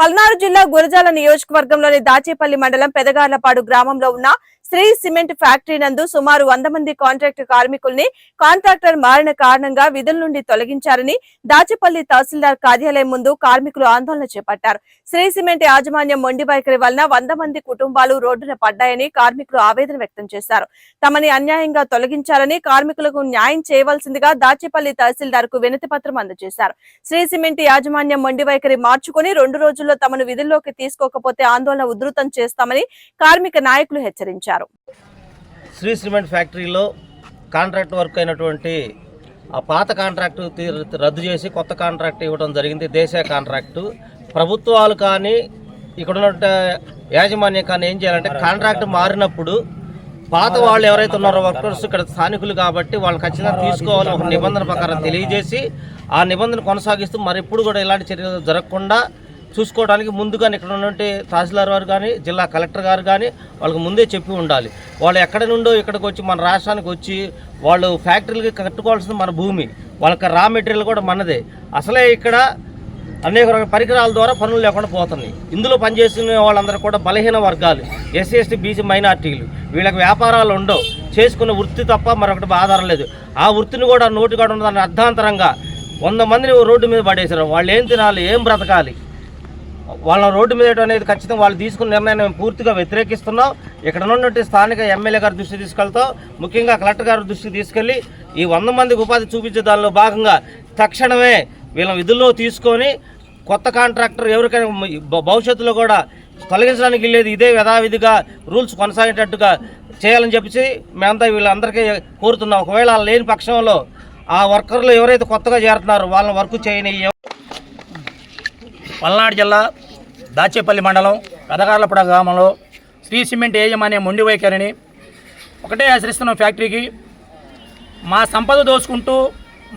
పల్నాడు జిల్లా గురజాల నియోజకవర్గంలోని దాచేపల్లి మండలం పెదగార్లపాడు గ్రామంలో ఉన్న శ్రీ సిమెంట్ ఫ్యాక్టరీ నందు సుమారు వంద మంది కాంట్రాక్టు కార్మికుల్ని కాంట్రాక్టర్ మారిన కారణంగా విధుల నుండి తొలగించారని దాచేపల్లి తహసీల్దార్ కార్యాలయం ముందు కార్మికులు ఆందోళన చేపట్టారు. శ్రీ సిమెంట్ యాజమాన్యం మొండి వైఖరి వలన వంద మంది కుటుంబాలు రోడ్డున పడ్డాయని కార్మికులు ఆవేదన వ్యక్తం చేశారు. తమని అన్యాయంగా తొలగించాలని కార్మికులకు న్యాయం చేయవలసిందిగా దాచేపల్లి తహసీల్దార్కు వినతి పత్రం అందజేశారు. శ్రీ సిమెంట్ యాజమాన్యం మొండి వైఖరి మార్చుకుని రెండు రోజులు రోజుల్లో తమను విధుల్లోకి తీసుకోకపోతే ఆందోళన ఉధృతం చేస్తామని కార్మిక నాయకులు హెచ్చరించారు. శ్రీ సిమెంట్ ఫ్యాక్టరీలో కాంట్రాక్ట్ వర్క్ అయినటువంటి ఆ పాత కాంట్రాక్టు తీ- రద్దు చేసి కొత్త కాంట్రాక్ట్ ఇవ్వడం జరిగింది దేశీయ కాంట్రాక్టు. ప్రభుత్వాలు కానీ ఇక్కడ ఉన్న యాజమాన్యం కానీ ఏం చేయాలంటే కాంట్రాక్ట్ మారినప్పుడు పాత వాళ్ళు ఎవరైతే ఉన్నారో వర్కర్స్ ఇక్కడ స్థానికులు కాబట్టి వాళ్ళు ఖచ్చితంగా తీసుకోవాలని ఒక నిబంధన ప్రకారం తెలియజేసి ఆ నిబంధన కొనసాగిస్తూ మరి ఇప్పుడు కూడా ఇలాంటి చర్యలు జరగకుండా చూసుకోవడానికి ముందుగా ఇక్కడ ఉన్నటువంటి తహసీల్దార్ వారు కానీ జిల్లా కలెక్టర్ గారు కానీ వాళ్ళకి ముందే చెప్పి ఉండాలి. వాళ్ళు ఎక్కడి నుండో ఇక్కడికి వచ్చి మన రాష్ట్రానికి వచ్చి వాళ్ళు ఫ్యాక్టరీలకి కట్టుకోవాల్సింది మన భూమి. వాళ్ళకి రా మెటీరియల్ కూడా మనదే. అసలే ఇక్కడ అనేక రకాల పరికరాల ద్వారా పనులు లేకుండా పోతున్నాయి. ఇందులో పనిచేసిన వాళ్ళందరూ కూడా బలహీన వర్గాలు ఎస్సీ ఎస్టీ బీసీ మైనార్టీలు. వీళ్ళకి వ్యాపారాలు ఉండవు. చేసుకున్న వృత్తి తప్ప మరొకటి ఆధారం లేదు. ఆ వృత్తిని కూడా నోటుగా కూడా ఉన్నదాన్ని అర్ధాంతరంగా వంద మందిని రోడ్డు మీద పడేశారు. వాళ్ళు ఏం తినాలి ఏం బ్రతకాలి? వాళ్ళ రోడ్డు మీద అనేది ఖచ్చితంగా వాళ్ళు తీసుకున్న నిర్ణయాన్ని మేము పూర్తిగా వ్యతిరేకిస్తున్నాం. ఇక్కడ ఉన్నటువంటి స్థానిక ఎమ్మెల్యే గారి దృష్టి తీసుకెళ్తాం. ముఖ్యంగా కలెక్టర్ గారి దృష్టికి తీసుకెళ్ళి ఈ వంద మందికి ఉపాధి చూపించే దానిలో భాగంగా తక్షణమే వీళ్ళ విధుల్లో తీసుకొని కొత్త కాంట్రాక్టర్ ఎవరికైనా భవిష్యత్తులో కూడా తొలగించడానికి వెళ్ళేది ఇదే యథావిధిగా రూల్స్ కొనసాగేటట్టుగా చేయాలని చెప్పేసి మేమంతా వీళ్ళందరికీ కోరుతున్నాం. ఒకవేళ లేని పక్షంలో ఆ వర్కర్లు ఎవరైతే కొత్తగా చేరుతున్నారో వాళ్ళని వర్క్ చేయని పల్నాడు జిల్లా దాచేపల్లి మండలం పెదగార్లపడ గ్రామంలో శ్రీ సిమెంట్ యాజమాన్య మొండి వైఖరిని ఒకటే ఆశ్రయిస్తున్న ఫ్యాక్టరీకి. మా సంపద దోచుకుంటూ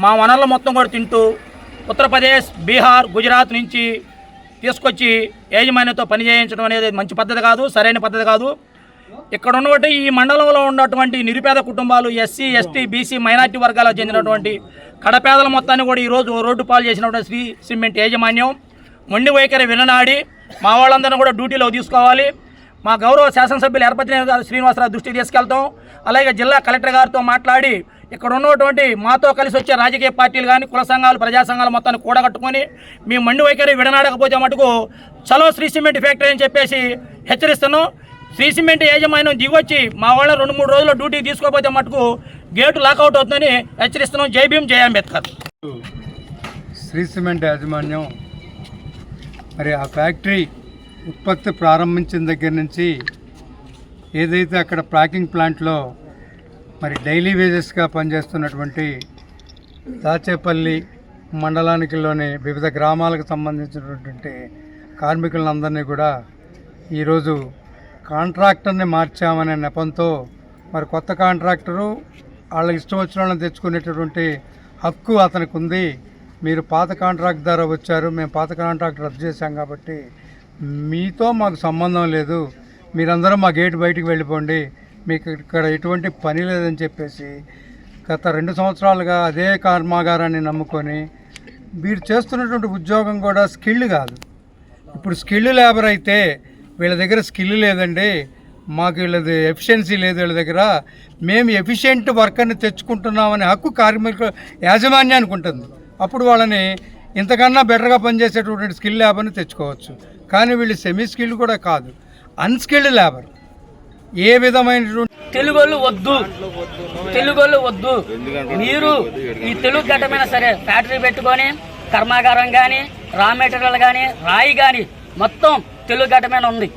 మా వనరులు మొత్తం కూడా తింటూ ఉత్తరప్రదేశ్ బీహార్ గుజరాత్ నుంచి తీసుకొచ్చి యాజమాన్యంతో పని చేయించడం అనేది మంచి పద్ధతి కాదు సరైన పద్ధతి కాదు. ఇక్కడ ఉన్నటువంటి ఈ మండలంలో ఉన్నటువంటి నిరుపేద కుటుంబాలు ఎస్సీ ఎస్టీ బీసీ మైనార్టీ వర్గాలకు చెందినటువంటి కడపేదల మొత్తాన్ని కూడా ఈరోజు రోడ్డు పాలు చేసినటువంటి శ్రీ సిమెంట్ యాజమాన్యం. మొండి వైఖరి విననాడి మా వాళ్ళందరినీ కూడా డ్యూటీలో తీసుకోవాలి. మా గౌరవ శాసనసభ్యులు ఏర్పతిన శ్రీనివాసరావు దృష్టికి తీసుకెళ్తాం. అలాగే జిల్లా కలెక్టర్ గారితో మాట్లాడి ఇక్కడ ఉన్నటువంటి మాతో కలిసి వచ్చే రాజకీయ పార్టీలు కానీ కుల సంఘాలు ప్రజా సంఘాలు మొత్తాన్ని కూడగట్టుకొని మీ మండి వైఖరి విడనాడకపోతే మటుకు చలో శ్రీ సిమెంట్ ఫ్యాక్టరీ అని చెప్పేసి హెచ్చరిస్తున్నాం. శ్రీ సిమెంట్ యాజమాన్యం దిగొచ్చి మా వాళ్ళ రెండు మూడు రోజుల్లో డ్యూటీ తీసుకోకపోతే మటుకు గేటు లాకౌట్ అవుతుందని హెచ్చరిస్తున్నాం. జై భీమ్ జయ అంబేద్కర్. శ్రీ సిమెంట్ యాజమాన్యం మరి ఆ ఫ్యాక్టరీ ఉత్పత్తి ప్రారంభించిన దగ్గర నుంచి ఏదైతే అక్కడ ప్యాకింగ్ ప్లాంట్లో మరి డైలీ వేజెస్గా పనిచేస్తున్నటువంటి దాచేపల్లి మండలానికిలోని వివిధ గ్రామాలకు సంబంధించినటువంటి కార్మికులందరినీ కూడా ఈరోజు కాంట్రాక్టర్ని మార్చామనే నెపంతో మరి కొత్త కాంట్రాక్టరు వాళ్ళ ఇష్టం వచ్చిన వాళ్ళని తెచ్చుకునేటటువంటి హక్కు అతనికి ఉంది. మీరు పాత కాంట్రాక్ట్ ద్వారా వచ్చారు మేము పాత కాంట్రాక్ట్ రద్దు చేశాం కాబట్టి మీతో మాకు సంబంధం లేదు. మీరందరూ మా గేట్ బయటికి వెళ్ళిపోండి. మీకు ఇక్కడ ఎటువంటి పని లేదని చెప్పేసి గత రెండు సంవత్సరాలుగా అదే కర్మాగారాన్ని నమ్ముకొని మీరు చేస్తున్నటువంటి ఉద్యోగం కూడా స్కిల్ కాదు. ఇప్పుడు స్కిల్ లేబర్ అయితే వీళ్ళ దగ్గర స్కిల్ లేదండి. మాకు వీళ్ళది ఎఫిషియన్సీ లేదు వీళ్ళ దగ్గర. మేము ఎఫిషియెంట్ వర్కర్ని తెచ్చుకుంటున్నామనే హక్కు కార్మిక యాజమాన్యానికి ఉంటుంది. అప్పుడు వాళ్ళని ఇంతకన్నా బెటర్గా పనిచేసేటటువంటి స్కిల్ లేబర్ని తెచ్చుకోవచ్చు. కానీ వీళ్ళు సెమీ స్కిల్ కూడా కాదు. Unskilled labour. ఏ విధమైనటువంటి తెలుగోళ్ళు వద్దు. తెలుగోళ్ళు వద్దు. మీరు ఈ తెలుగు గడ్డమైనా సరే ఫ్యాక్టరీ పెట్టుకొని కర్మాగారం కానీ రా మెటీరియల్ కానీ రాయి కానీ మొత్తం తెలుగు గడ్డమైన ఉంది.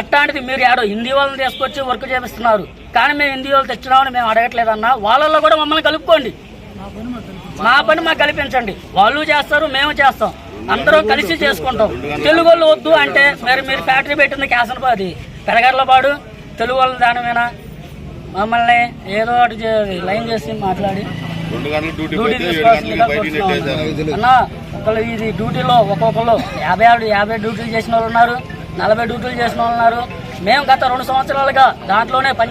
అట్లాంటిది మీరు ఏడో హిందీ వాళ్ళని తీసుకొచ్చి వర్క్ చేపిస్తున్నారు. కానీ మేము హిందీ వాళ్ళు తెచ్చినామని మేము అడగట్లేదన్నా వాళ్ళల్లో కూడా మమ్మల్ని కలుపుకోండి. మా పని మాకు కల్పించండి. వాళ్ళు చేస్తారు మేము చేస్తాం. అందరం కలిసి చేసుకుంటాం. తెలుగు వాళ్ళు వద్దు అంటే మరి మీరు ఫ్యాక్టరీ పెట్టింది క్యాసనపాది పెరగర్లపాడు తెలుగు వాళ్ళ దానిమేనా మమ్మల్ని ఏదో ఒకటి లైన్ చేసి మాట్లాడి. అన్న ఒకళ్ళు ఇది డ్యూటీలో ఒక్కొక్కరు యాభై ఆరు యాభై డ్యూటీలు చేసిన వాళ్ళు ఉన్నారు. నలభై డ్యూటీలు చేసిన వాళ్ళు ఉన్నారు. మేము గత రెండు సంవత్సరాలుగా దాంట్లోనే పని